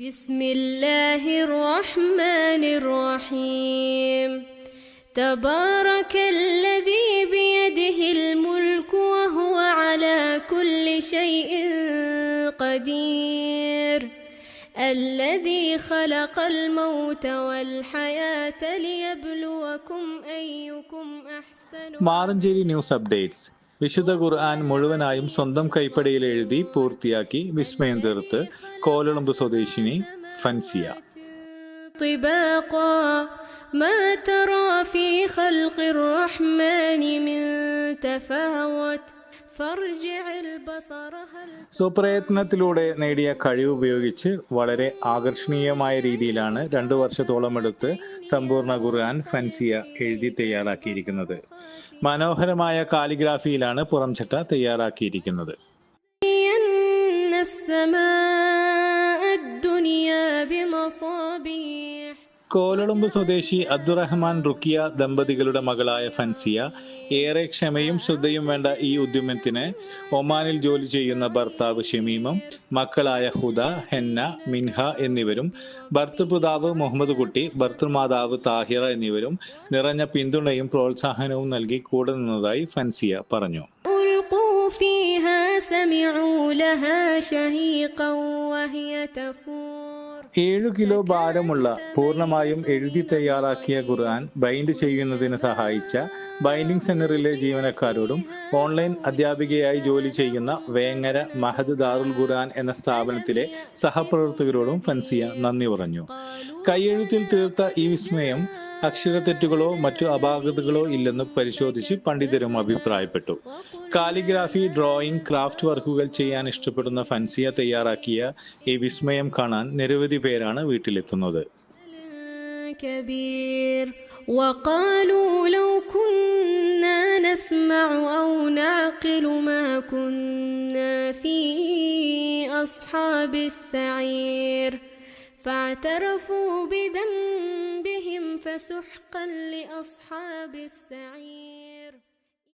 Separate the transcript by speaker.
Speaker 1: بسم الله الرحمن الرحيم. تبارك الذي بيده الملك وهو على كل شيء قدير. الذي خلق الموت والحياة ليبلوكم أيكم أحسن
Speaker 2: معرن جيري نيوز أبديتس വിശുദ്ധ ഖുർആൻ മുഴുവനായും സ്വന്തം കൈപ്പടയിൽ എഴുതി പൂർത്തിയാക്കി വിസ്മയം തീർത്ത് കോലളമ്പ് സ്വദേശിനി ഫൻസിയ
Speaker 1: طباقا ما ترى في خلق الرحمن من تفاوت فارجع البصر هل
Speaker 2: സ്വപ്രയത്നത്തിലൂടെ നേടിയ കഴിവ് ഉപയോഗിച്ച് വളരെ ആകർഷണീയമായ രീതിയിലാണ് രണ്ടു വർഷത്തോളം എടുത്ത് സമ്പൂർണ ഖുർആൻ ഫൻസിയ എഴുതി തയ്യാറാക്കിയിരിക്കുന്നത്. മനോഹരമായ കാലിഗ്രാഫിയിലാണ് പുറംചട്ട തയ്യാറാക്കിയിരിക്കുന്നത്. കോലളമ്പ് സ്വദേശി അബ്ദുറഹ്മാൻ റുക്കിയ ദമ്പതികളുടെ മകളായ ഫൻസിയ ഏറെ ക്ഷമയും ശ്രദ്ധയും വേണ്ട ഈ ഉദ്യമത്തിന് ഒമാനിൽ ജോലി ചെയ്യുന്ന ഭർത്താവ് ഷമീമും മക്കളായ ഹുദ ഹെന്ന മിൻഹ എന്നിവരും ഭർത്തൃപിതാവ് മുഹമ്മദ് കുട്ടി ഭർത്തൃമാതാവ് താഹിറ എന്നിവരും നിറഞ്ഞ പിന്തുണയും പ്രോത്സാഹനവും നൽകി കൂടെ നിന്നതായി ഫൻസിയ പറഞ്ഞു
Speaker 1: ألقوا فيها سمعوا لها شهيقا وهي تفور
Speaker 2: ഏഴു കിലോ ഭാരമുള്ള പൂർണമായും എഴുതി തയ്യാറാക്കിയ ഖുർആൻ ബൈൻഡ് ചെയ്യുന്നതിന് സഹായിച്ച ബൈൻഡിംഗ് സെന്ററിലെ ജീവനക്കാരോടും ഓൺലൈൻ അധ്യാപികയായി ജോലി ചെയ്യുന്ന വേങ്ങര മഹദ് ദാറുൽ ഖുർആൻ എന്ന സ്ഥാപനത്തിലെ സഹപ്രവർത്തകരോടും ഫൻസിയ നന്ദി പറഞ്ഞു. കൈയെഴുത്തിൽ തീർത്ത ഈ വിസ്മയം അക്ഷരത്തെറ്റുകളോ മറ്റു അപാകതകളോ ഇല്ലെന്ന് പരിശോധിച്ച് പണ്ഡിതരും അഭിപ്രായപ്പെട്ടു കാലിഗ്രാഫി ഡ്രോയിങ് ക്രാഫ്റ്റ് വർക്കുകൾ ചെയ്യാൻ ഇഷ്ടപ്പെടുന്ന ഫൻസിയ തയ്യാറാക്കിയ ഈ വിസ്മയം കാണാൻ നിരവധി പേരാണ് വീട്ടിലെത്തുന്നത്
Speaker 1: كبير وقالوا لو كنا نسمع أو نعقل ما كنا في أصحاب السعير فاعترفوا بذنبهم فسحقا لأصحاب السعير.